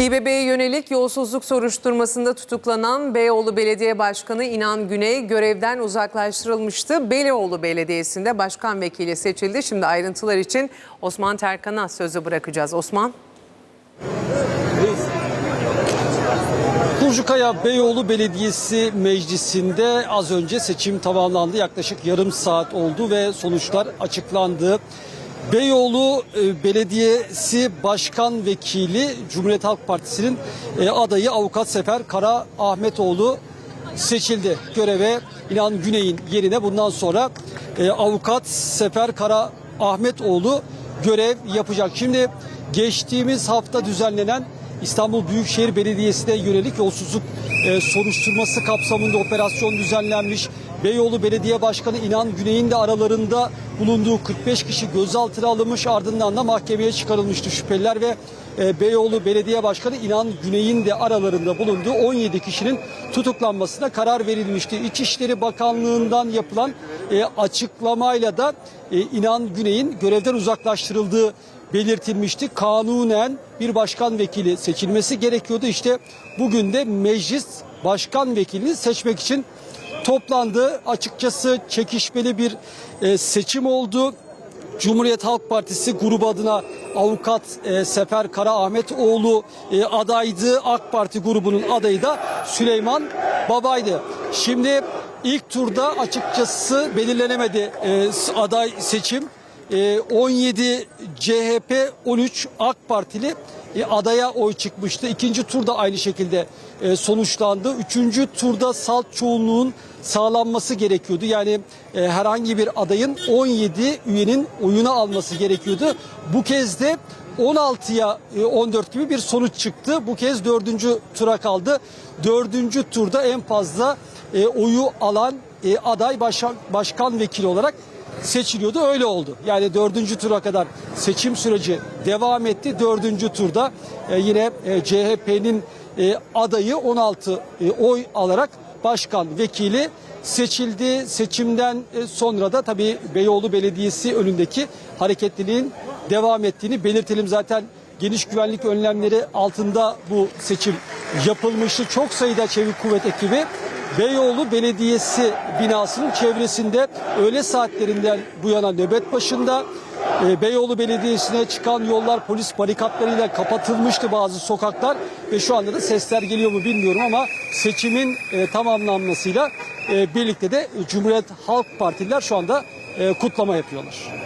İBB'ye yönelik yolsuzluk soruşturmasında tutuklanan Beyoğlu Belediye Başkanı İnan Güney görevden uzaklaştırılmıştı. Beyoğlu Belediyesi'nde başkan vekili seçildi. Şimdi ayrıntılar için Osman Terkan'a sözü bırakacağız. Osman. Kurcukaya Beyoğlu Belediyesi Meclisi'nde az önce seçim tamamlandı. Yaklaşık yarım saat oldu ve sonuçlar açıklandı. Beyoğlu e, Belediyesi Başkan Vekili Cumhuriyet Halk Partisi'nin e, adayı Avukat Sefer Kara Ahmetoğlu seçildi. Göreve İnan Güney'in yerine bundan sonra e, Avukat Sefer Kara Ahmetoğlu görev yapacak. Şimdi geçtiğimiz hafta düzenlenen İstanbul Büyükşehir Belediyesi'ne yönelik yolsuzluk soruşturması kapsamında operasyon düzenlenmiş. Beyoğlu Belediye Başkanı İnan Güney'in de aralarında bulunduğu 45 kişi gözaltına alınmış ardından da mahkemeye çıkarılmıştı şüpheliler ve e, Beyoğlu Belediye Başkanı İnan Güney'in de aralarında bulunduğu 17 kişinin tutuklanmasına karar verilmişti. İçişleri Bakanlığı'ndan yapılan e, açıklamayla da e, İnan Güney'in görevden uzaklaştırıldığı belirtilmişti. Kanunen bir başkan vekili seçilmesi gerekiyordu. İşte bugün de meclis başkan vekilini seçmek için toplandı. Açıkçası çekişmeli bir e, seçim oldu. Cumhuriyet Halk Partisi grubu adına avukat e, Sefer Kara Ahmetoğlu e, adaydı. AK Parti grubunun adayı da Süleyman Baba'ydı. Şimdi ilk turda açıkçası belirlenemedi e, aday seçim. E, 17 CHP 13 AK Partili e, adaya oy çıkmıştı. İkinci turda aynı şekilde e, sonuçlandı. Üçüncü turda salt çoğunluğun sağlanması gerekiyordu. Yani e, herhangi bir adayın 17 üyenin oyunu alması gerekiyordu. Bu kez de 16'ya e, 14 gibi bir sonuç çıktı. Bu kez dördüncü tura kaldı. Dördüncü turda en fazla oyu alan aday başkan, başkan vekili olarak seçiliyordu. Öyle oldu. Yani dördüncü tura kadar seçim süreci devam etti. Dördüncü turda e, yine e, CHP'nin e, adayı 16 e, oy alarak başkan vekili seçildi. Seçimden e, sonra da tabii Beyoğlu Belediyesi önündeki hareketliliğin devam ettiğini belirtelim. Zaten geniş güvenlik önlemleri altında bu seçim yapılmıştı. Çok sayıda çevik kuvvet ekibi Beyoğlu Belediyesi binasının çevresinde öğle saatlerinden bu yana nöbet başında. E, Beyoğlu Belediyesi'ne çıkan yollar polis barikatlarıyla kapatılmıştı bazı sokaklar ve şu anda da sesler geliyor mu bilmiyorum ama seçimin e, tamamlanmasıyla e, birlikte de Cumhuriyet Halk Partililer şu anda kutlama yapıyorlar.